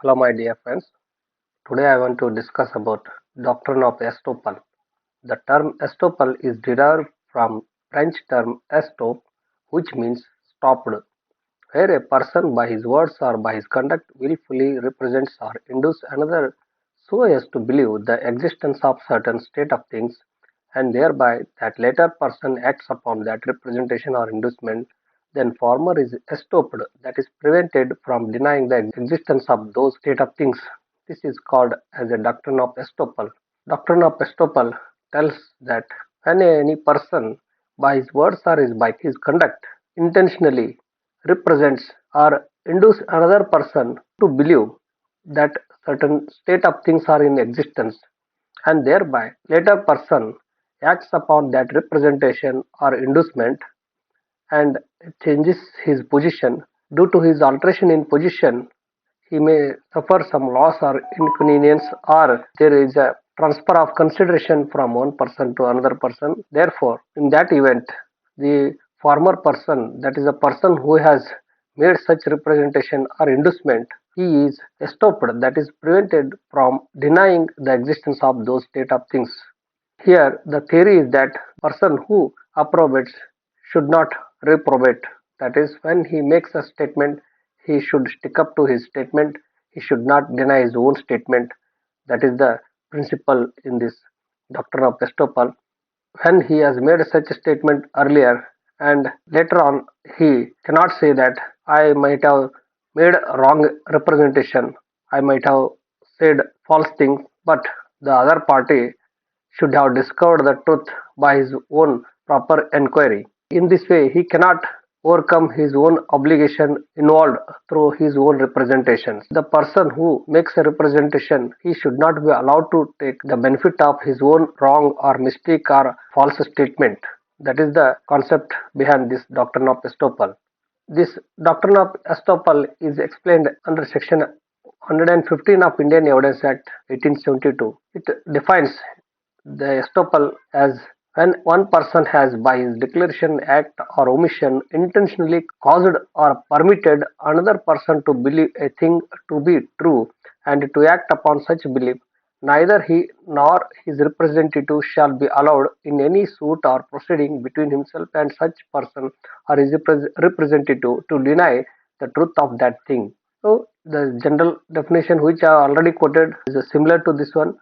Hello, my dear friends. Today I want to discuss about doctrine of estoppel. The term estoppel is derived from French term estop, which means stopped, where a person by his words or by his conduct willfully represents or induces another so as to believe the existence of certain state of things and thereby that later person acts upon that representation or inducement then former is estopped that is prevented from denying the existence of those state of things. This is called as a doctrine of estoppel. Doctrine of estoppel tells that when any person by his words or his by his conduct intentionally represents or induce another person to believe that certain state of things are in existence and thereby later person acts upon that representation or inducement and changes his position. Due to his alteration in position he may suffer some loss or inconvenience or there is a transfer of consideration from one person to another person. Therefore in that event the former person that is a person who has made such representation or inducement he is stopped that is prevented from denying the existence of those state of things. Here the theory is that person who approbates should not reprobate. That is when he makes a statement he should stick up to his statement. He should not deny his own statement. That is the principle in this doctrine of estoppel when he has made such a statement earlier and later on he cannot say that i might have made wrong representation. I might have said false things but the other party should have discovered the truth by his own proper enquiry in this way he cannot overcome his own obligation involved through his own representations. The person who makes a representation, he should not be allowed to take the benefit of his own wrong or mistake or false statement. That is the concept behind this doctrine of estoppel. This doctrine of estoppel is explained under section 115 of Indian Evidence Act 1872. It defines the estoppel as when one person has by his declaration act or omission intentionally caused or permitted another person to believe a thing to be true and to act upon such belief neither he nor his representative shall be allowed in any suit or proceeding between himself and such person or his representative to deny the truth of that thing. So the general definition which i already quoted is similar to this one.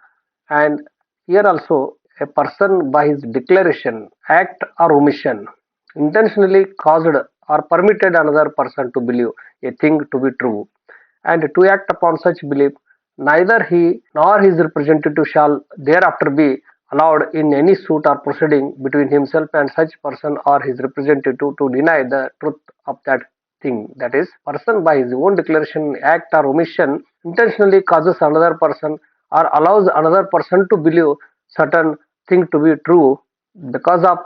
And here also a person by his declaration, act or omission intentionally caused or permitted another person to believe a thing to be true. And to act upon such belief neither he nor his representative shall thereafter be allowed in any suit or proceeding between himself and such person or his representative to deny the truth of that thing. That is person by his own declaration act or omission intentionally causes another person or allows another person to believe certain thing to be true because of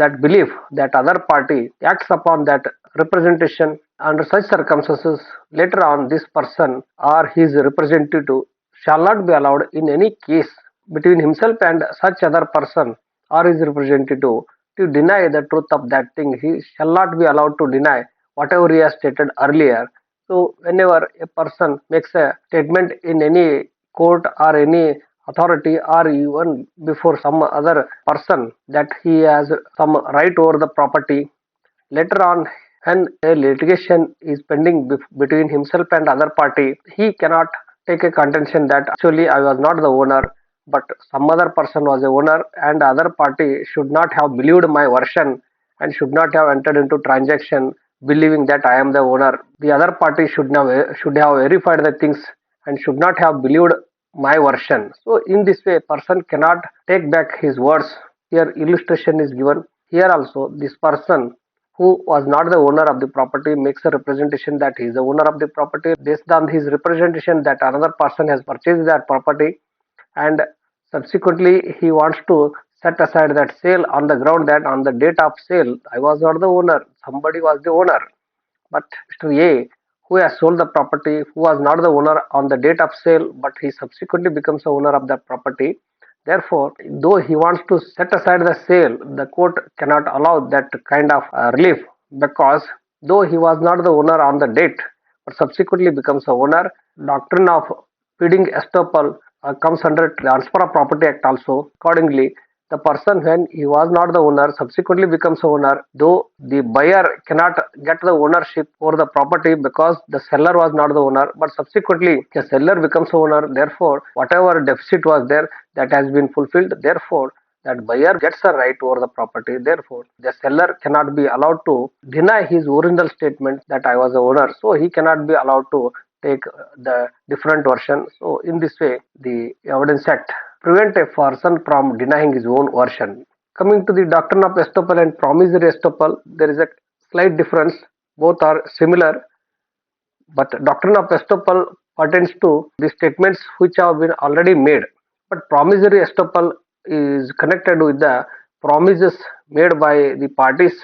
that belief that other party acts upon that representation under such circumstances later on this person or his representative shall not be allowed in any case between himself and such other person or his representative to deny the truth of that thing. He shall not be allowed to deny whatever he has stated earlier. So whenever a person makes a statement in any court or any authority or even before some other person that he has some right over the property. Later on when a litigation is pending between himself and other party he cannot take a contention that actually i was not the owner but some other person was the owner and other party should not have believed my version and should not have entered into transaction believing that i am the owner. The other party should have should have verified the things and should not have believed my version. So in this way person cannot take back his words. Here illustration is given. Here also this person who was not the owner of the property makes a representation that he is the owner of the property based on his representation that another person has purchased that property and subsequently he wants to set aside that sale on the ground that on the date of sale I was not the owner somebody was the owner but Mr. A who has sold the property, who was not the owner on the date of sale, but he subsequently becomes the owner of that property. Therefore, though he wants to set aside the sale, the court cannot allow that kind of uh, relief because though he was not the owner on the date, but subsequently becomes the owner, doctrine of pleading estoppel uh, comes under Transfer of Property Act also. Accordingly, the person when he was not the owner subsequently becomes owner though the buyer cannot get the ownership over the property because the seller was not the owner but subsequently the seller becomes owner. Therefore whatever deficit was there that has been fulfilled. Therefore that buyer gets a right over the property. Therefore the seller cannot be allowed to deny his original statement that i was the owner. So he cannot be allowed to take the different version. So in this way the evidence act prevent a person from denying his own version. Coming to the doctrine of estoppel and promissory estoppel, there is a slight difference. Both are similar, but doctrine of estoppel pertains to the statements which have been already made. But promissory estoppel is connected with the promises made by the parties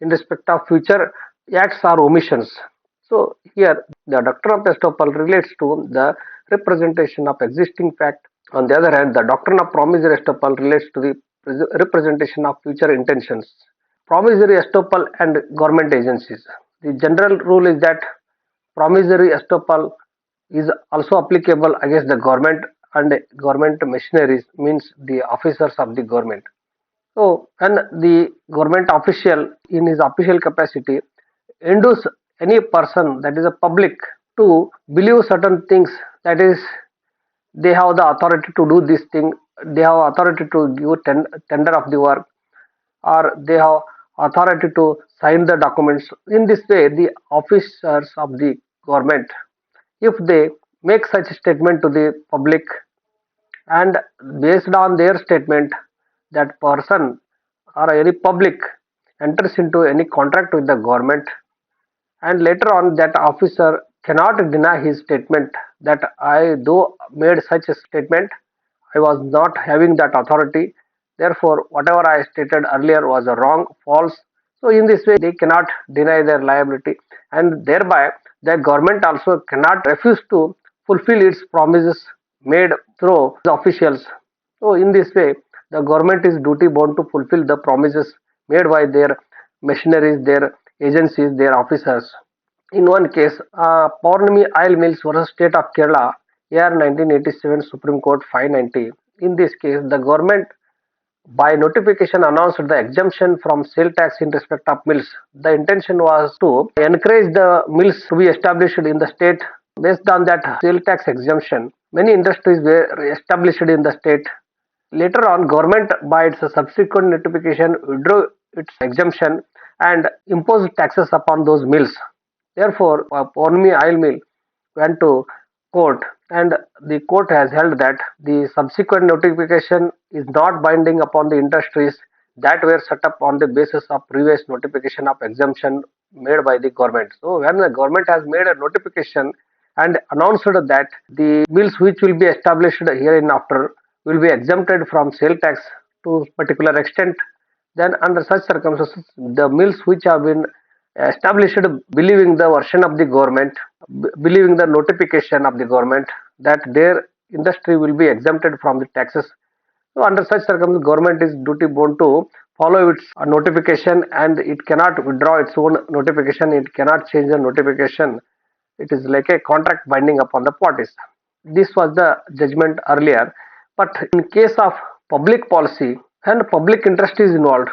in respect of future acts or omissions. So here the doctrine of estoppel relates to the representation of existing fact on the other hand, the doctrine of promissory estoppel relates to the representation of future intentions. Promissory estoppel and government agencies. The general rule is that promissory estoppel is also applicable against the government and government machineries means the officers of the government. So, when the government official in his official capacity induce any person that is a public to believe certain things that is they have the authority to do this thing. They have authority to give ten, tender of the work. Or they have authority to sign the documents. In this way the officers of the government if they make such a statement to the public and based on their statement that person or any public enters into any contract with the government and later on that officer cannot deny his statement that I though made such a statement, I was not having that authority. Therefore, whatever I stated earlier was wrong, false. So in this way, they cannot deny their liability, and thereby the government also cannot refuse to fulfill its promises made through the officials. So in this way, the government is duty bound to fulfill the promises made by their machineries, their agencies, their officers. In one case, uh, Purnami Oil Mills versus State of Kerala, year 1987, Supreme Court 590. In this case, the government by notification announced the exemption from sale tax in respect of mills. The intention was to encourage the mills to be established in the state. Based on that sale tax exemption, many industries were established in the state. Later on, government by its subsequent notification withdrew its exemption and imposed taxes upon those mills. Therefore, Purnami Oil Mill went to court and the court has held that the subsequent notification is not binding upon the industries that were set up on the basis of previous notification of exemption made by the government. So when the government has made a notification and announced that the mills which will be established hereinafter will be exempted from sale tax to particular extent, then under such circumstances, the mills which have been established believing the version of the government, believing the notification of the government that their industry will be exempted from the taxes. So under such circumstances, government is duty bound to follow its notification and it cannot withdraw its own notification, it cannot change the notification. It is like a contract binding upon the parties. This was the judgment earlier. But in case of public policy and public interest is involved,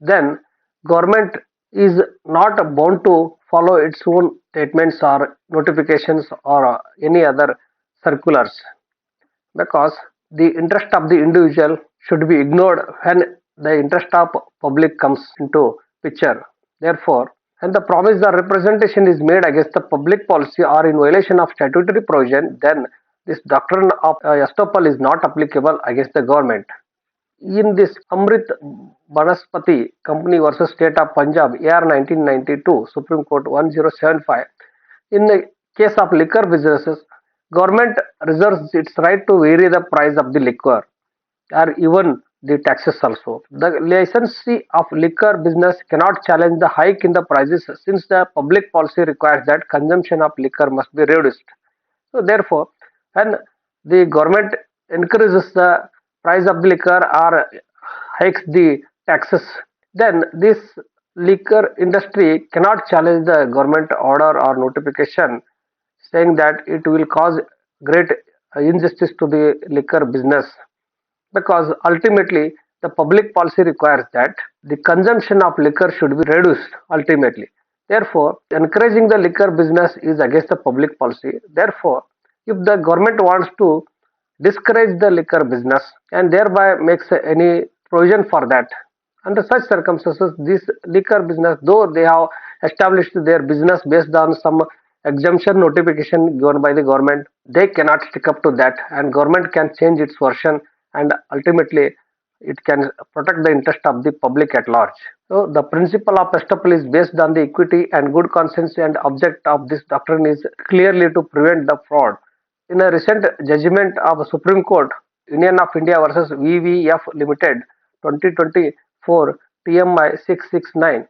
then government is not bound to follow its own statements or notifications or any other circulars. Because the interest of the individual should be ignored when the interest of public comes into picture. Therefore when the promise or representation is made against the public policy or in violation of statutory provision then this doctrine of uh, estoppel is not applicable against the government in this Amrit Banaspati Company versus State of Punjab, AR 1992, Supreme Court 1075, in the case of liquor businesses, government reserves its right to vary the price of the liquor or even the taxes also. The licensee of liquor business cannot challenge the hike in the prices since the public policy requires that consumption of liquor must be reduced. So therefore, when the government encourages the price of the liquor or hikes the taxes, then this liquor industry cannot challenge the government order or notification saying that it will cause great injustice to the liquor business because ultimately the public policy requires that the consumption of liquor should be reduced ultimately. Therefore, encouraging the liquor business is against the public policy. Therefore, if the government wants to discourage the liquor business and thereby makes any provision for that, under such circumstances, this liquor business, though they have established their business based on some exemption notification given by the government, they cannot stick up to that and government can change its version and ultimately it can protect the interest of the public at large. So the principle of estoppel is based on the equity and good conscience and object of this doctrine is clearly to prevent the fraud. In a recent judgment of Supreme Court, Union of India versus VVF Limited 2024 TMI 669.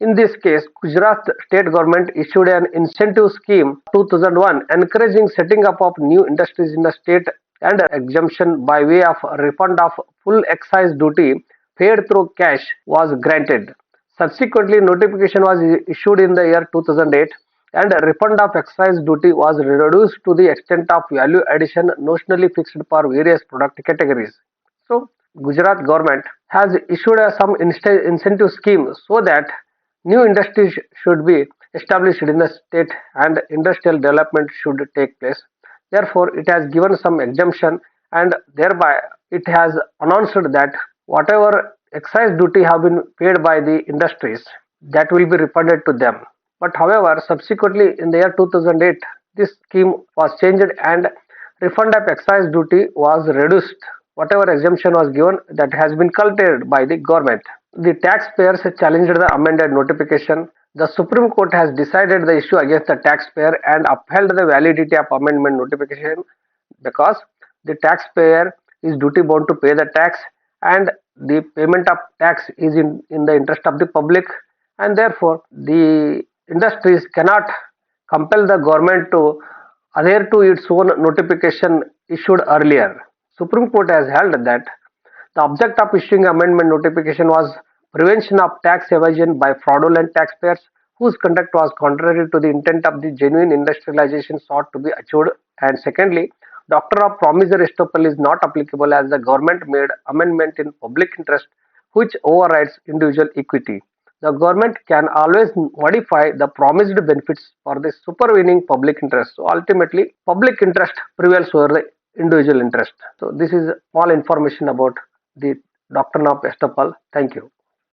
In this case, Gujarat state government issued an incentive scheme 2001 encouraging setting up of new industries in the state and exemption by way of refund of full excise duty paid through cash was granted. Subsequently, notification was issued in the year 2008 and refund of excise duty was reduced to the extent of value addition notionally fixed for various product categories. So, Gujarat government has issued some incentive scheme so that new industries should be established in the state and industrial development should take place Therefore, it has given some exemption and thereby it has announced that whatever excise duty have been paid by the industries that will be refunded to them. But however, subsequently in the year 2008, this scheme was changed and refund of excise duty was reduced. Whatever exemption was given that has been cultivated by the government. The taxpayers challenged the amended notification the Supreme Court has decided the issue against the taxpayer and upheld the validity of amendment notification because the taxpayer is duty bound to pay the tax and the payment of tax is in, in the interest of the public and therefore the industries cannot compel the government to adhere to its own notification issued earlier. Supreme Court has held that the object of issuing amendment notification was prevention of tax evasion by fraudulent taxpayers whose conduct was contrary to the intent of the genuine industrialization sought to be achieved and secondly doctrine of promissory estoppel is not applicable as the government made amendment in public interest which overrides individual equity the government can always modify the promised benefits for the supervening public interest. So ultimately public interest prevails over the individual interest. So this is all information about the doctrine of estoppel thank you